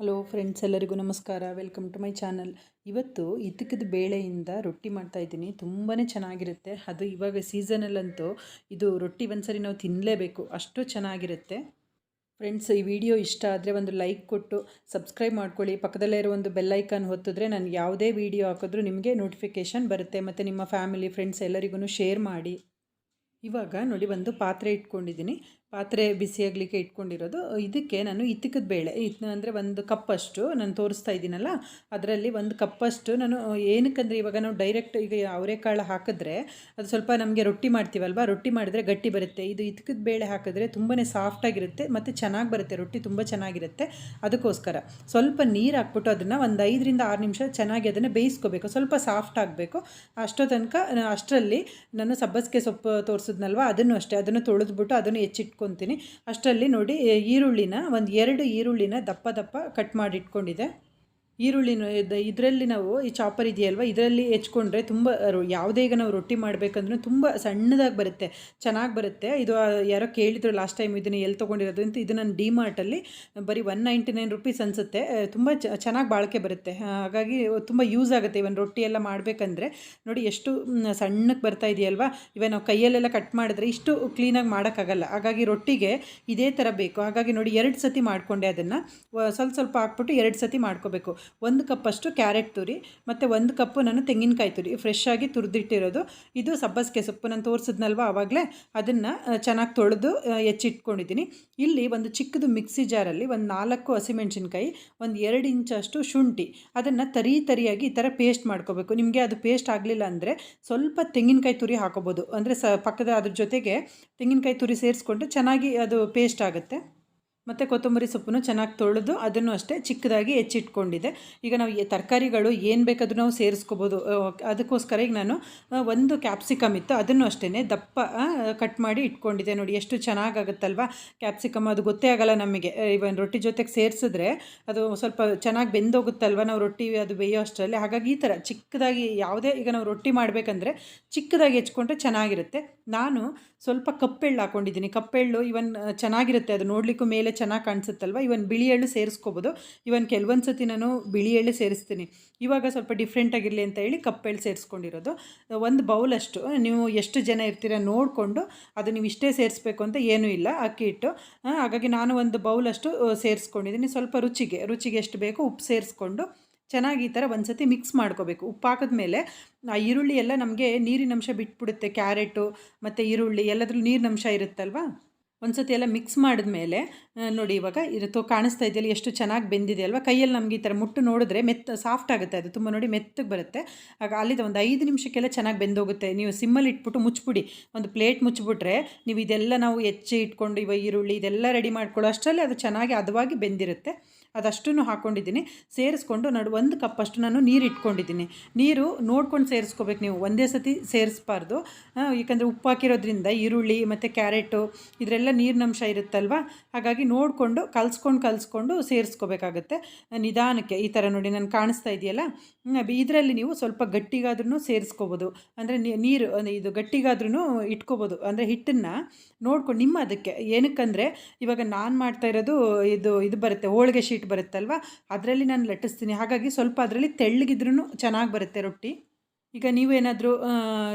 Hello friends ಎಲ್ಲರಿಗೂ ನಮಸ್ಕಾರ. Welcome to my channel ಇವತ್ತು ಇದಕ್ಕಿದ ಬೇಳೆಯಿಂದ ರೊಟ್ಟಿ ಮಾಡ್ತಾ ಇದ್ದೀನಿ. ತುಂಬಾ ಚೆನ್ನಾಗಿರುತ್ತೆ. ಅದು ಇವಾಗ ಸೀಸನಲ್ಲಂತೂ ಇದು ರೊಟ್ಟಿ ಒಂದ್ಸರಿ ನಾವು ತಿನ್ನಲೇಬೇಕು ಅಷ್ಟು ಚೆನ್ನಾಗಿರುತ್ತೆ. ಫ್ರೆಂಡ್ಸ್ ಈ ವಿಡಿಯೋ ಇಷ್ಟ ಆದರೆ ಒಂದು ಲೈಕ್ ಕೊಟ್ಟು ಸಬ್ಸ್ಕ್ರೈಬ್ ಮಾಡ್ಕೊಳ್ಳಿ. ಪಕ್ಕದಲ್ಲೇ ಇರೋ ಒಂದು ಬೆಲ್ಲೈಕನ್ ಹೊತ್ತಿದ್ರೆ ನಾನು ಯಾವುದೇ ವಿಡಿಯೋ ಹಾಕಿದ್ರೂ ನಿಮಗೆ ನೋಟಿಫಿಕೇಷನ್ ಬರುತ್ತೆ. ಮತ್ತು ನಿಮ್ಮ ಫ್ಯಾಮಿಲಿ ಫ್ರೆಂಡ್ಸ್ ಎಲ್ಲರಿಗೂ ಶೇರ್ ಮಾಡಿ. ಇವಾಗ ನೋಡಿ, ಒಂದು ಪಾತ್ರೆ ಇಟ್ಕೊಂಡಿದ್ದೀನಿ. ಪಾತ್ರೆ ಬಿಸಿಯಾಗಲಿಕ್ಕೆ ಇಟ್ಕೊಂಡಿರೋದು. ಇದಕ್ಕೆ ನಾನು ಇತ್ತಿಕದ ಬೇಳೆ, ಇತ್ ಅಂದರೆ ಒಂದು ಕಪ್ಪಷ್ಟು ನಾನು ತೋರಿಸ್ತಾ ಇದ್ದೀನಲ್ಲ ಅದರಲ್ಲಿ ಒಂದು ಕಪ್ಪಷ್ಟು ನಾನು, ಏನಕ್ಕಂದರೆ ಇವಾಗ ನಾವು ಡೈರೆಕ್ಟ್ ಈಗ ಅವರೆಕಾಳು ಹಾಕಿದ್ರೆ ಅದು ಸ್ವಲ್ಪ ನಮಗೆ ರೊಟ್ಟಿ ಮಾಡ್ತೀವಲ್ವ, ರೊಟ್ಟಿ ಮಾಡಿದ್ರೆ ಗಟ್ಟಿ ಬರುತ್ತೆ. ಇದು ಇತ್ಕದ ಬೇಳೆ ಹಾಕಿದ್ರೆ ತುಂಬಾ ಸಾಫ್ಟಾಗಿರುತ್ತೆ ಮತ್ತು ಚೆನ್ನಾಗಿ ಬರುತ್ತೆ, ರೊಟ್ಟಿ ತುಂಬ ಚೆನ್ನಾಗಿರುತ್ತೆ ಅದಕ್ಕೋಸ್ಕರ. ಸ್ವಲ್ಪ ನೀರು ಹಾಕ್ಬಿಟ್ಟು ಅದನ್ನು ಒಂದು ಐದರಿಂದ ಆರು ನಿಮಿಷ ಚೆನ್ನಾಗಿ ಅದನ್ನು ಬೇಯಿಸ್ಕೋಬೇಕು. ಸ್ವಲ್ಪ ಸಾಫ್ಟ್ ಆಗಬೇಕು. ಅಷ್ಟೋ ತನಕ, ಅಷ್ಟರಲ್ಲಿ ನಾನು ಸಬ್ಬಸಿಗೆ ಸೊಪ್ಪು ತೋರಿಸಿದ್ನಲ್ವ, ಅದನ್ನು ಅಷ್ಟೇ, ಅದನ್ನು ತೊಳೆದ್ಬಿಟ್ಟು ಅದನ್ನು ಹೆಚ್ಚಿಟ್ಟು ಇಟ್ಕೊತೀನಿ. ಅಷ್ಟರಲ್ಲಿ ನೋಡಿ ಈರುಳ್ಳಿನ ಒಂದು ಎರಡು ಈರುಳ್ಳಿನ ದಪ್ಪ ದಪ್ಪ ಕಟ್ ಮಾಡಿ ಇಟ್ಕೊಂಡಿದೆ ಈರುಳ್ಳಿನ ಇದರಲ್ಲಿ ನಾವು ಈ ಚಾಪರ್ ಇದೆಯಲ್ವ, ಇದರಲ್ಲಿ ಹೆಚ್ಕೊಂಡ್ರೆ ತುಂಬ ಯಾವುದೇ ಈಗ ನಾವು ರೊಟ್ಟಿ ಮಾಡಬೇಕಂದ್ರೂ ತುಂಬ ಸಣ್ಣದಾಗಿ ಬರುತ್ತೆ, ಚೆನ್ನಾಗಿ ಬರುತ್ತೆ. ಇದು ಯಾರೋ ಕೇಳಿದ್ರು ಲಾಸ್ಟ್ ಟೈಮ್ ಇದನ್ನು ಎಲ್ಲಿ ತೊಗೊಂಡಿರೋದು ಅಂತ, ಇದು ನಾನು ಡಿ ಮಾರ್ಟಲ್ಲಿ ಬರೀ ಒನ್ ನೈಂಟಿ ನೈನ್ ರುಪೀಸ್ ಅನಿಸುತ್ತೆ ತುಂಬ ಚೆನ್ನಾಗಿ ಬಾಳಿಕೆ ಬರುತ್ತೆ. ಹಾಗಾಗಿ ತುಂಬ ಯೂಸ್ ಆಗುತ್ತೆ. ಇವನ್ ರೊಟ್ಟಿ ಎಲ್ಲ ಮಾಡಬೇಕಂದ್ರೆ, ನೋಡಿ ಎಷ್ಟು ಸಣ್ಣಕ್ಕೆ ಬರ್ತಾ ಇದೆಯಲ್ವಾ? ಇವಾಗ ನಾವು ಕೈಯಲ್ಲೆಲ್ಲ ಕಟ್ ಮಾಡಿದ್ರೆ ಇಷ್ಟು ಕ್ಲೀನಾಗಿ ಮಾಡೋಕ್ಕಾಗಲ್ಲ. ಹಾಗಾಗಿ ರೊಟ್ಟಿಗೆ ಇದೇ ಥರ ಬೇಕು. ಹಾಗಾಗಿ ನೋಡಿ ಎರಡು ಸತಿ ಮಾಡಿಕೊಂಡೆ ಅದನ್ನು. ಸ್ವಲ್ಪ ಸ್ವಲ್ಪ ಹಾಕ್ಬಿಟ್ಟು ಎರಡು ಸತಿ ಮಾಡ್ಕೋಬೇಕು. ಒಂದು ಕಪ್ಪಷ್ಟು ಕ್ಯಾರೆಟ್ ತುರಿ, ಮತ್ತು ಒಂದು ಕಪ್ಪು ನಾನು ತೆಂಗಿನಕಾಯಿ ತುರಿ. ಫ್ರೆಶ್ ಆಗಿ ತುರಿದಿಟ್ಟಿರೋದು. ಇದು ಸಬ್ಬಸಿಗೆ ಸೊಪ್ಪು ನಾನು ತೋರಿಸಿದ್ನಲ್ವ ಆವಾಗಲೇ ಅದನ್ನು ಚೆನ್ನಾಗಿ ತೊಳೆದು ಹೆಚ್ಚಿಟ್ಕೊಂಡಿದ್ದೀನಿ. ಇಲ್ಲಿ ಒಂದು ಚಿಕ್ಕದು ಮಿಕ್ಸಿ ಜಾರಲ್ಲಿ ಒಂದು ನಾಲ್ಕು ಹಸಿಮೆಣಸಿನ್ಕಾಯಿ, ಒಂದು ಎರಡು ಇಂಚಷ್ಟು ಶುಂಠಿ. ಅದನ್ನು ತರಿ ತರಿಯಾಗಿ ಈ ಥರ ಪೇಸ್ಟ್ ಮಾಡ್ಕೋಬೇಕು. ನಿಮಗೆ ಅದು ಪೇಸ್ಟ್ ಆಗಲಿಲ್ಲ ಅಂದರೆ ಸ್ವಲ್ಪ ತೆಂಗಿನಕಾಯಿ ತುರಿ ಹಾಕೋಬೋದು. ಅಂದರೆ ಸ, ಪಕ್ಕದ ಅದ್ರ ಜೊತೆಗೆ ತೆಂಗಿನಕಾಯಿ ತುರಿ ಸೇರಿಸ್ಕೊಂಡು ಚೆನ್ನಾಗಿ ಅದು ಪೇಸ್ಟ್ ಆಗುತ್ತೆ. ಮತ್ತು ಕೊತ್ತಂಬರಿ ಸೊಪ್ಪನ್ನು ಚೆನ್ನಾಗಿ ತೊಳೆದು ಅದನ್ನು ಅಷ್ಟೇ ಚಿಕ್ಕದಾಗಿ ಹೆಚ್ಚಿಟ್ಕೊಂಡಿದೆ. ಈಗ ನಾವು ತರಕಾರಿಗಳು ಏನು ಬೇಕಾದರೂ ನಾವು ಸೇರಿಸ್ಕೋಬೋದು. ಅದಕ್ಕೋಸ್ಕರ ಈಗ ನಾನು ಒಂದು ಕ್ಯಾಪ್ಸಿಕಮ್ ಇತ್ತು. ಅದನ್ನು ಅಷ್ಟೇ ದಪ್ಪ ಕಟ್ ಮಾಡಿ ಇಟ್ಕೊಂಡಿದ್ದೆ. ನೋಡಿ, ಎಷ್ಟು ಚೆನ್ನಾಗಾಗುತ್ತಲ್ವ? ಕ್ಯಾಪ್ಸಿಕಮ್ ಅದು ಗೊತ್ತೇ ಆಗಲ್ಲ ನಮಗೆ. ಇವನ್ ರೊಟ್ಟಿ ಜೊತೆಗೆ ಸೇರಿಸಿದ್ರೆ ಅದು ಸ್ವಲ್ಪ ಚೆನ್ನಾಗಿ ಬೆಂದೋಗುತ್ತಲ್ವ? ನಾವು ರೊಟ್ಟಿ ಅದು ಬೇಯೋ ಅಷ್ಟರಲ್ಲಿ. ಹಾಗಾಗಿ ಈ ಥರ ಚಿಕ್ಕದಾಗಿ ಯಾವುದೇ, ಈಗ ನಾವು ರೊಟ್ಟಿ ಮಾಡಬೇಕಂದ್ರೆ ಚಿಕ್ಕದಾಗಿ ಹೆಚ್ಕೊಂಡ್ರೆ ಚೆನ್ನಾಗಿರುತ್ತೆ. ನಾನು ಸ್ವಲ್ಪ ಕಪ್ಪೆಳ್ಳು ಹಾಕ್ಕೊಂಡಿದ್ದೀನಿ ಕಪ್ಪೆಳ್ಳು ಇವನ್ ಚೆನ್ನಾಗಿರುತ್ತೆ. ಅದು ನೋಡಲಿಕ್ಕೂ ಮೇಲೆ ಚೆನ್ನಾಗಿ ಕಾಣಿಸುತ್ತಲ್ವ? ಇವನ್ ಬಿಳಿ ಎಳ್ಳು ಸೇರಿಸ್ಕೋಬೋದು. ಇವನ್ ಕೆಲವೊಂದು ಸತಿ ನಾನು ಬಿಳಿ ಎಳ್ಳು ಸೇರಿಸ್ತೀನಿ. ಇವಾಗ ಸ್ವಲ್ಪ ಡಿಫ್ರೆಂಟ್ ಆಗಿರಲಿ ಅಂತ ಹೇಳಿ ಕಪ್ಪೆಳ್ಳು ಸೇರಿಸ್ಕೊಂಡಿರೋದು. ಒಂದು ಬೌಲಷ್ಟು ನೀವು ಎಷ್ಟು ಜನ ಇರ್ತೀರ ನೋಡಿಕೊಂಡು ಅದು ನೀವು ಇಷ್ಟೇ ಸೇರಿಸ್ಬೇಕು ಅಂತ ಏನೂ ಇಲ್ಲ, ಅಕ್ಕಿ ಹಿಟ್ಟು. ಹಾಗಾಗಿ ನಾನು ಒಂದು ಬೌಲಷ್ಟು ಸೇರಿಸ್ಕೊಂಡಿದ್ದೀನಿ. ಸ್ವಲ್ಪ ರುಚಿಗೆ ರುಚಿಗೆ ಎಷ್ಟು ಬೇಕೋ ಉಪ್ಪು ಸೇರಿಸ್ಕೊಂಡು ಚೆನ್ನಾಗಿ ಈ ಥರ ಒಂದು ಸತಿ ಮಿಕ್ಸ್ ಮಾಡ್ಕೋಬೇಕು. ಉಪ್ಪು ಹಾಕಿದ್ಮೇಲೆ ಆ ಈರುಳ್ಳಿ ಎಲ್ಲ ನಮಗೆ ನೀರಿನಂಶ ಬಿಟ್ಬಿಡುತ್ತೆ. ಕ್ಯಾರೆಟು, ಮತ್ತು ಈರುಳ್ಳಿ ಎಲ್ಲದ್ರೂ ನೀರಿನಂಶ ಇರುತ್ತಲ್ವಾ? ಒಂದು ಸತಿ ಎಲ್ಲ ಮಿಕ್ಸ್ ಮಾಡಿದ ಮೇಲೆ ನೋಡಿ ಇವಾಗ ಇರುತ್ತೋ ಕಾಣಿಸ್ತಾ ಇದೆಯಲ್ಲ, ಎಷ್ಟು ಚೆನ್ನಾಗಿ ಬೆಂದಿದೆ ಅಲ್ವಾ? ಕೈಯಲ್ಲಿ ನಮಗೆ ಈ ಥರ ಮುಟ್ಟು ನೋಡಿದ್ರೆ ಮೆತ್ತ ಸಾಫ್ಟ್ ಆಗುತ್ತೆ ಅದು, ತುಂಬ ನೋಡಿ ಮೆತ್ತಗೆ ಬರುತ್ತೆ. ಆಗ ಅಲ್ಲಿದ್ದ ಒಂದು ಐದು ನಿಮಿಷಕ್ಕೆಲ್ಲ ಚೆನ್ನಾಗಿ ಬೆಂದೋಗುತ್ತೆ. ನೀವು ಸಿಮ್ಮಲ್ಲಿ ಇಟ್ಬಿಟ್ಟು ಮುಚ್ಚಿಬಿಡಿ ಒಂದು ಪ್ಲೇಟ್ ಮುಚ್ಚಿಬಿಟ್ರೆ ನೀವು ಇದೆಲ್ಲ ನಾವು ಹೆಚ್ಚಿ ಇಟ್ಕೊಂಡು ಇವಾಗ ಈರುಳ್ಳಿ ಇದೆಲ್ಲ ರೆಡಿ ಮಾಡ್ಕೊಳ್ಳೋ ಅಷ್ಟರಲ್ಲಿ ಅದು ಚೆನ್ನಾಗಿ ಹದವಾಗಿ ಬೆಂದಿರುತ್ತೆ. ಅದಷ್ಟನ್ನು ಹಾಕ್ಕೊಂಡಿದ್ದೀನಿ ಸೇರಿಸ್ಕೊಂಡು ನಡು, ಒಂದು ಕಪ್ಪಷ್ಟು ನಾನು ನೀರು ಇಟ್ಕೊಂಡಿದ್ದೀನಿ. ನೀರು ನೋಡ್ಕೊಂಡು ಸೇರಿಸ್ಕೋಬೇಕು ನೀವು. ಒಂದೇ ಸತಿ ಸೇರಿಸ್ಬಾರ್ದು. ಯಾಕಂದರೆ ಉಪ್ಪು ಹಾಕಿರೋದ್ರಿಂದ ಈರುಳ್ಳಿ ಮತ್ತು ಕ್ಯಾರೆಟು, ಇದರೆಲ್ಲ ನೀರಿನಂಶ ಇರುತ್ತಲ್ವ? ಹಾಗಾಗಿ ನೋಡಿಕೊಂಡು, ಕಲ್ಸ್ಕೊಂಡು, ಕಲಿಸ್ಕೊಂಡು ಸೇರಿಸ್ಕೋಬೇಕಾಗುತ್ತೆ. ನಿಧಾನಕ್ಕೆ ಈ ಥರ ನೋಡಿ ನಾನು ಕಾಣಿಸ್ತಾ ಇದೆಯಲ್ಲ? ಇದರಲ್ಲಿ ನೀವು ಸ್ವಲ್ಪ ಗಟ್ಟಿಗಾದ್ರೂ ಸೇರಿಸ್ಕೋಬೋದು. ಅಂದರೆ ನೀರು ಇದು ಗಟ್ಟಿಗಾದ್ರೂ ಇಟ್ಕೋಬೋದು. ಅಂದರೆ ಹಿಟ್ಟನ್ನು ನೋಡ್ಕೊಂಡು ನಿಮ್ಮ ಅದಕ್ಕೆ ಏನಕ್ಕಂದರೆ, ಇವಾಗ ನಾನು ಮಾಡ್ತಾ ಇರೋದು ಇದು ಇದು ಬರುತ್ತೆ, ಹೋಳಿಗೆ ಶೀಟ್ ಬರುತ್ತಲ್ವ? ಅದರಲ್ಲಿ ನಾನು ಲಟ್ಟಿಸ್ತೀನಿ. ಹಾಗಾಗಿ ಸ್ವಲ್ಪ ಅದರಲ್ಲಿ ತೆಳ್ಳಗಿದ್ರೂ ಚೆನ್ನಾಗಿ ಬರುತ್ತೆ ರೊಟ್ಟಿ. ಈಗ ನೀವೇನಾದರೂ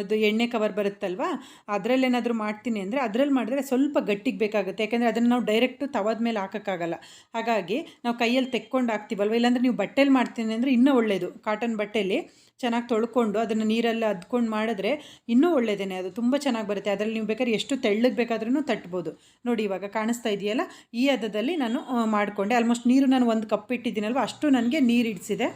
ಇದು ಎಣ್ಣೆ ಕವರ್ ಬರುತ್ತಲ್ವಾ? ಅದರಲ್ಲೇನಾದರೂ ಮಾಡ್ತೀನಿ ಅಂದರೆ ಅದರಲ್ಲಿ ಮಾಡಿದ್ರೆ ಸ್ವಲ್ಪ ಗಟ್ಟಿಗೆ ಬೇಕಾಗುತ್ತೆ. ಯಾಕೆಂದರೆ ಅದನ್ನು ನಾವು ಡೈರೆಕ್ಟು ತವದ ಮೇಲೆ ಹಾಕೋಕ್ಕಾಗಲ್ಲ. ಹಾಗಾಗಿ ನಾವು ಕೈಯಲ್ಲಿ ತೆಕ್ಕೊಂಡು ಹಾಕ್ತೀವಲ್ವ? ಇಲ್ಲಾಂದರೆ ನೀವು ಬಟ್ಟೆಲಿ ಮಾಡ್ತೀನಿ ಅಂದರೆ ಇನ್ನೂ ಒಳ್ಳೆಯದು ಕಾಟನ್ ಬಟ್ಟೆಯಲ್ಲಿ ಚೆನ್ನಾಗಿ ತೊಳ್ಕೊಂಡು ಅದನ್ನು ನೀರಲ್ಲಿ ಅದ್ಕೊಂಡು ಮಾಡಿದ್ರೆ ಇನ್ನೂ ಒಳ್ಳೆಯದೇನೆ ಅದು ತುಂಬ ಚೆನ್ನಾಗಿ ಬರುತ್ತೆ. ಅದರಲ್ಲಿ ನೀವು ಬೇಕಾದ್ರೆ ಎಷ್ಟು ತೆಳ್ಳಗೆ ಬೇಕಾದ್ರೂ ತಟ್ಬೋದು. ನೋಡಿ ಇವಾಗ ಕಾಣಿಸ್ತಾ ಇದೆಯಲ್ಲ? ಈ ಹದದಲ್ಲಿ ನಾನು ಮಾಡಿಕೊಂಡೆ. ಆಲ್ಮೋಸ್ಟ್ ನೀರು ನಾನು ಒಂದು ಕಪ್ ಇಟ್ಟಿದ್ದೀನಲ್ವ? ಅಷ್ಟು ನನಗೆ ನೀರು ಇಡಿಸಿದೆ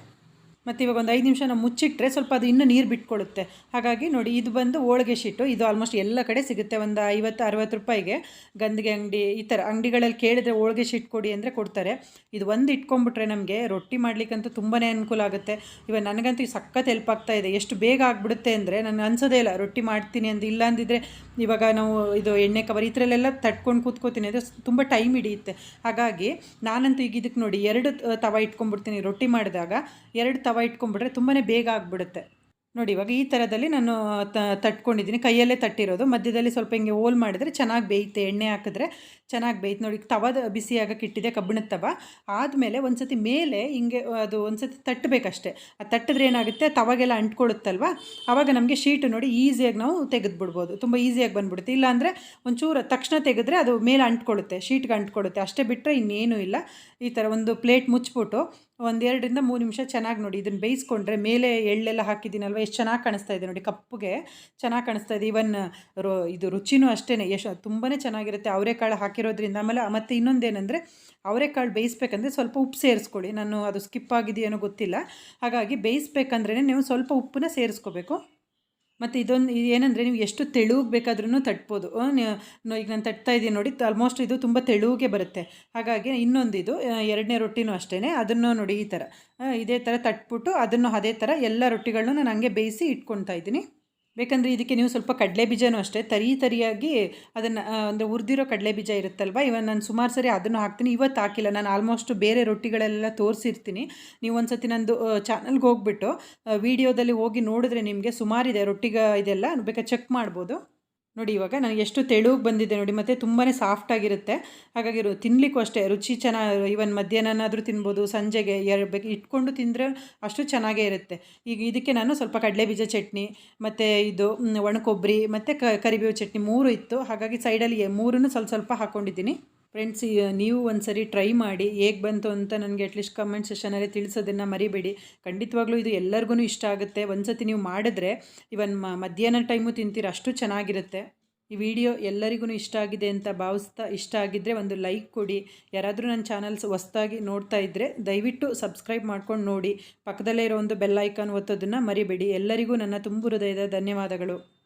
ಮತ್ತು ಇವಾಗ ಒಂದು ಐದು ನಿಮಿಷ ನಾವು ಮುಚ್ಚಿಟ್ರೆ ಸ್ವಲ್ಪ ಅದು ಇನ್ನೂ ನೀರು ಬಿಟ್ಕೊಳ್ಳುತ್ತೆ ಹಾಗಾಗಿ ನೋಡಿ, ಇದು ಬಂದು ಹೋಳಿಗೆ ಶೀಟು. ಇದು ಆಲ್ಮೋಸ್ಟ್ ಎಲ್ಲ ಕಡೆ ಸಿಗುತ್ತೆ. ಒಂದು ಐವತ್ತು, ಅರವತ್ತು ರೂಪಾಯಿಗೆ ಗಂದಿಗೆ ಅಂಗಡಿ, ಈ ಥರ ಅಂಗಡಿಗಳಲ್ಲಿ ಕೇಳಿದರೆ ಹೋಳಿಗೆ ಶೀಟ್ ಕೊಡಿ ಅಂದರೆ ಕೊಡ್ತಾರೆ. ಇದು ಒಂದು ಇಟ್ಕೊಂಬಿಟ್ರೆ ನಮಗೆ ರೊಟ್ಟಿ ಮಾಡಲಿಕ್ಕಂತೂ ತುಂಬಾ ಅನುಕೂಲ ಆಗುತ್ತೆ. ಇವಾಗ ನನಗಂತೂ ಸಖತ್ ಹೆಲ್ಪ್ ಆಗ್ತಾ ಇದೆ. ಎಷ್ಟು ಬೇಗ ಆಗಿಬಿಡುತ್ತೆ ಅಂದರೆ ನನಗೆ ಅನ್ಸೋದೇ ಇಲ್ಲ, ರೊಟ್ಟಿ ಮಾಡ್ತೀನಿ ಅಂತ ಇಲ್ಲ ಅಂದಿದ್ರೆ ಇವಾಗ ನಾವು ಇದು ಎಣ್ಣೆ ಕವರ್ ಈ ಥರಲ್ಲೆಲ್ಲ ತಟ್ಕೊಂಡು ಕೂತ್ಕೋತೀನಿ ಅದು ತುಂಬ ಟೈಮ್ ಹಿಡಿಯುತ್ತೆ. ಹಾಗಾಗಿ ನಾನಂತೂ ಈಗ ಇದಕ್ಕೆ ನೋಡಿ ಎರಡು ತವ ಇಟ್ಕೊಂಡ್ಬಿಡ್ತೀನಿ ರೊಟ್ಟಿ ಮಾಡಿದಾಗ. ಎರಡು ತವ ಇಟ್ಕೊಂಡ್ಬಿಟ್ರೆ ತುಂಬಾ ಬೇಗ ಆಗಿಬಿಡುತ್ತೆ. ನೋಡಿ, ಇವಾಗ ಈ ಥರದಲ್ಲಿ ನಾನು ತಟ್ಕೊಂಡಿದ್ದೀನಿ. ಕೈಯಲ್ಲೇ ತಟ್ಟಿರೋದು. ಮಧ್ಯದಲ್ಲಿ ಸ್ವಲ್ಪ ಹಿಂಗೆ ಹೋಲ್ ಮಾಡಿದರೆ ಚೆನ್ನಾಗಿ ಬೇಯುತ್ತೆ. ಎಣ್ಣೆ ಹಾಕಿದ್ರೆ ಚೆನ್ನಾಗಿ ಬೇಯ್ತು ನೋಡಿ ತವದ ಬಿಸಿ ಆಗಕ್ಕೆ ಇಟ್ಟಿದೆ ಕಬ್ಬಿಣದ ತವ. ಆದಮೇಲೆ ಒಂದು ಸತಿ ಮೇಲೆ ಹಿಂಗೆ ಅದು ಒಂದು ಸತಿ ತಟ್ಟಬೇಕಷ್ಟೇ. ಅದು ತಟ್ಟಿದ್ರೆ ಏನಾಗುತ್ತೆ? ತವಾಗೆಲ್ಲ ಅಂಟ್ಕೊಳ್ಳುತ್ತಲ್ವ? ಆವಾಗ ನಮಗೆ ಶೀಟು ನೋಡಿ ಈಸಿಯಾಗಿ ನಾವು ತೆಗೆದುಬಿಡ್ಬೋದು. ತುಂಬ ಈಸಿಯಾಗಿ ಬಂದುಬಿಡುತ್ತೆ. ಇಲ್ಲಾಂದರೆ ಒಂಚೂರು ತಕ್ಷಣ ತೆಗೆದ್ರೆ ಅದು ಮೇಲೆ ಅಂಟ್ಕೊಳ್ಳುತ್ತೆ. ಶೀಟ್ಗೆ ಅಂಟ್ಕೊಳ್ಳುತ್ತೆ. ಅಷ್ಟೇ ಬಿಟ್ಟರೆ ಇನ್ನೇನೂ ಇಲ್ಲ. ಈ ಥರ ಒಂದು ಪ್ಲೇಟ್ ಮುಚ್ಚಿಬಿಟ್ಟು ಒಂದೆರಡರಿಂದ ಮೂರು ನಿಮಿಷ ಚೆನ್ನಾಗಿ ನೋಡಿ ಇದನ್ನು ಬೇಯಿಸ್ಕೊಂಡ್ರೆ ಮೇಲೆ ಎಳ್ಳೆಲ್ಲ ಹಾಕಿದ್ದೀನಲ್ವ, ಎಷ್ಟು ಚೆನ್ನಾಗಿ ಕಾಣಿಸ್ತಾ ಇದೆ ನೋಡಿ, ಕಪ್ಪಗೆ ಚೆನ್ನಾಗಿ ಕಾಣಿಸ್ತಾ ಇದೆ. ಇವನ್ ರು, ಇದು ರುಚಿನೂ ಅಷ್ಟೇ ಎಷ್ಟು ತುಂಬಾ ಚೆನ್ನಾಗಿರುತ್ತೆ. ಅವರೆಕಾಳು ಹಾಕಿರೋದ್ರಿಂದ ಆಮೇಲೆ ಮತ್ತು ಇನ್ನೊಂದೇನೆಂದರೆ, ಅವರೆಕಾಳು ಬೇಯಿಸ್ಬೇಕಂದ್ರೆ ಸ್ವಲ್ಪ ಉಪ್ಪು ಸೇರಿಸ್ಕೊಳ್ಳಿ. ನಾನು ಅದು ಸ್ಕಿಪ್ ಆಗಿದೆಯೇನೋ ಗೊತ್ತಿಲ್ಲ. ಹಾಗಾಗಿ ಬೇಯಿಸ್ಬೇಕಂದ್ರೆ ನೀವು ಸ್ವಲ್ಪ ಉಪ್ಪನ್ನ ಸೇರಿಸ್ಕೋಬೇಕು. ಮತ್ತು ಇದೊಂದು ಏನಂದರೆ ನೀವು ಎಷ್ಟು ತೆಳುಗೆ ಬೇಕಾದ್ರೂ ತಟ್ಬೋದು. ಈಗ ನಾನು ತಟ್ತಾ ಇದ್ದೀನಿ ನೋಡಿ ಆಲ್ಮೋಸ್ಟ್ ಇದು ತುಂಬ ತೆಳುಗೆ ಬರುತ್ತೆ. ಹಾಗಾಗಿ ಇನ್ನೊಂದು ಇದು ಎರಡನೇ ರೊಟ್ಟಿನೂ ಅಷ್ಟೇ ಅದನ್ನು ನೋಡಿ ಈ ಥರ ಇದೇ ಥರ ತಟ್ಬಿಟ್ಟು ಅದನ್ನು ಅದೇ ಥರ ಎಲ್ಲ ರೊಟ್ಟಿಗಳನ್ನೂ ನಾನು ಹಂಗೆ ಬೇಯಿಸಿ ಇಟ್ಕೊತಾ ಇದ್ದೀನಿ. ಬೇಕಂದರೆ ಇದಕ್ಕೆ ನೀವು ಸ್ವಲ್ಪ ಕಡಲೆ ಬೀಜನೂ ಅಷ್ಟೇ, ತರಿ ತರಿಯಾಗಿ ಅದನ್ನು ಅಂದರೆ ಹುರಿದಿರೋ ಕಡಲೆ ಬೀಜ ಇರುತ್ತಲ್ವ? ಇವನ್ ನಾನು ಸುಮಾರು ಸರಿ ಅದನ್ನು ಹಾಕ್ತೀನಿ. ಇವತ್ತು ಹಾಕಿಲ್ಲ. ನಾನು ಆಲ್ಮೋಸ್ಟ್ ಬೇರೆ ರೊಟ್ಟಿಗಳೆಲ್ಲ ತೋರಿಸಿರ್ತೀನಿ. ನೀವು ಒಂದು ಸತಿ ನಂದು ಚಾನಲ್ಗೆ ಹೋಗ್ಬಿಟ್ಟು ವೀಡಿಯೋದಲ್ಲಿ ಹೋಗಿ ನೋಡಿದ್ರೆ ನಿಮಗೆ ಸುಮಾರಿದೆ ರೊಟ್ಟಿಗ ಇದೆಲ್ಲ. ಬೇಕಾದ್ರೆ ಚೆಕ್ ಮಾಡ್ಬೋದು. ನೋಡಿ, ಇವಾಗ ನನಗೆ ಎಷ್ಟು ತೆಳುಗೆ ಬಂದಿದೆ ನೋಡಿ, ಮತ್ತು ತುಂಬಾ ಸಾಫ್ಟಾಗಿರುತ್ತೆ ಹಾಗಾಗಿ ತಿನ್ನಲಿಕ್ಕೂ ಅಷ್ಟೇ, ರುಚಿ ಚೆನ್ನಾಗಿ ಇವನ್ ಮಧ್ಯಾಹ್ನನಾದರೂ ತಿನ್ಬೋದು, ಸಂಜೆಗೆ ಎರಡು ಇಟ್ಕೊಂಡು ತಿಂದರೆ ಅಷ್ಟು ಚೆನ್ನಾಗೇ ಇರುತ್ತೆ. ಈಗ ಇದಕ್ಕೆ ನಾನು ಸ್ವಲ್ಪ ಕಡಲೆ ಬೀಜ ಚಟ್ನಿ, ಮತ್ತು ಇದು ಒಣಕೊಬ್ಬರಿ ಮತ್ತು ಕರಿಬೇವು ಚಟ್ನಿ ಮೂರು ಇತ್ತು. ಹಾಗಾಗಿ ಸೈಡಲ್ಲಿ ಮೂರನ್ನು ಸ್ವಲ್ಪ ಸ್ವಲ್ಪ ಹಾಕ್ಕೊಂಡಿದ್ದೀನಿ ಫ್ರೆಂಡ್ಸ್ ನೀವು ಒಂದು ಸರಿ ಟ್ರೈ ಮಾಡಿ, ಹೇಗೆ ಬಂತು ಅಂತ ನನಗೆ ಅಟ್ಲೀಸ್ಟ್ ಕಮೆಂಟ್ ಸೆಷನಲ್ಲಿ ತಿಳಿಸೋದನ್ನು ಮರಿಬೇಡಿ. ಖಂಡಿತವಾಗ್ಲೂ ಇದು ಎಲ್ಲರಿಗೂ ಇಷ್ಟ ಆಗುತ್ತೆ. ಒಂದು ಸತಿ ನೀವು ಮಾಡಿದ್ರೆ ಇವನ್ ಮಧ್ಯಾಹ್ನ ಟೈಮು ತಿಂತೀರ, ಅಷ್ಟು ಚೆನ್ನಾಗಿರುತ್ತೆ. ಈ ವಿಡಿಯೋ ಎಲ್ಲರಿಗೂ ಇಷ್ಟ ಆಗಿದೆ ಅಂತ ಭಾವಿಸ್ತಾ, ಇಷ್ಟ ಆಗಿದ್ದರೆ ಒಂದು ಲೈಕ್ ಕೊಡಿ. ಯಾರಾದರೂ ನನ್ನ ಚಾನಲ್ಸ್ ಹೊಸ್ದಾಗಿ ನೋಡ್ತಾ ಇದ್ದರೆ ದಯವಿಟ್ಟು ಸಬ್ಸ್ಕ್ರೈಬ್ ಮಾಡ್ಕೊಂಡು ನೋಡಿ. ಪಕ್ಕದಲ್ಲೇ ಇರೋ ಒಂದು ಬೆಲ್ ಐಕಾನ್ ಒತ್ತೋದನ್ನು ಮರಿಬೇಡಿ. ಎಲ್ಲರಿಗೂ ನನ್ನ ತುಂಬು ಹೃದಯದ ಧನ್ಯವಾದಗಳು.